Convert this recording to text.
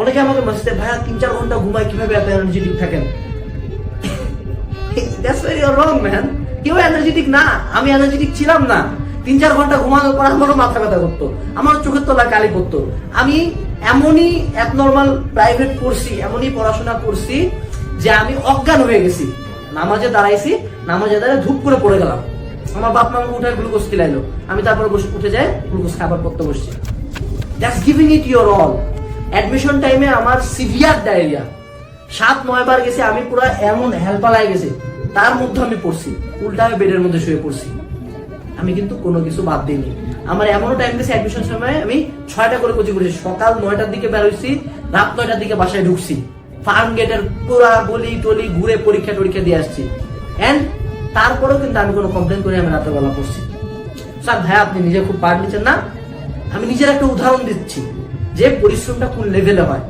অনেকে আমাকে মেসেজ ভাইয়া, তিন চার ঘণ্টা ঘুমায়, কীভাবে এত এনার্জেটিক থাকেন? দ্যাটস ভেরি রং ম্যান কেউ এনার্জেটিক না, আমি এনার্জেটিক ছিলাম না। তিন চার ঘণ্টা ঘুমানোর পর আমারও মাথা ব্যথা করতো, আমার চোখের তলা কালি করতো। আমি এমনই এক অ্যাবনর্মাল প্রাইভেট করছি, এমনই পড়াশোনা করছি যে আমি অজ্ঞান হয়ে গেছি। নামাজে দাঁড়াইছি, নামাজে দাঁড়ায় ধূপ করে পড়ে গেলাম। আমার বাপ মা উঠে গ্লুকোজ খিলাইলো। আমি তারপরে বসে উঠে যাই, গ্লুকোজ খাবার পড়তে বসছি। That's giving it your all admission টাইমে আমার সিভিয়ার ডায়রিয়া সাত, নয় বার গেছে, আমি পুরো এমন হেলপালাই গেছে। তার মধ্যে আমি পড়ছি। উল্টা বেডের মধ্যে শুয়ে পড়ছি। আমি কিন্তু কোনো কিছু বাদ দিইনি। আমার এমনও টাইম গেছে অ্যাডমিশন সময়, আমি ছয়টা করে কোচিং করেছি। সকাল নয়টার দিকে বের হইছি রাত নয়টার দিকে বাসায় ঢুকছি। ফার্ম গেটের পুরা গলি টলি ঘুরে পরীক্ষা টরীক্ষা দিয়ে আসছি। এন্ড তারপরেও কিন্তু আমি কোনো কমপ্লেন করে আমি রাতের বেলা পড়ছি। স্যার ভাই আপনি নিজে খুব পার নিচ্ছেন না? আমি নিজের একটা উদাহরণ দিচ্ছি। যে পরিশ্রমটা কোন লেভেলে হয়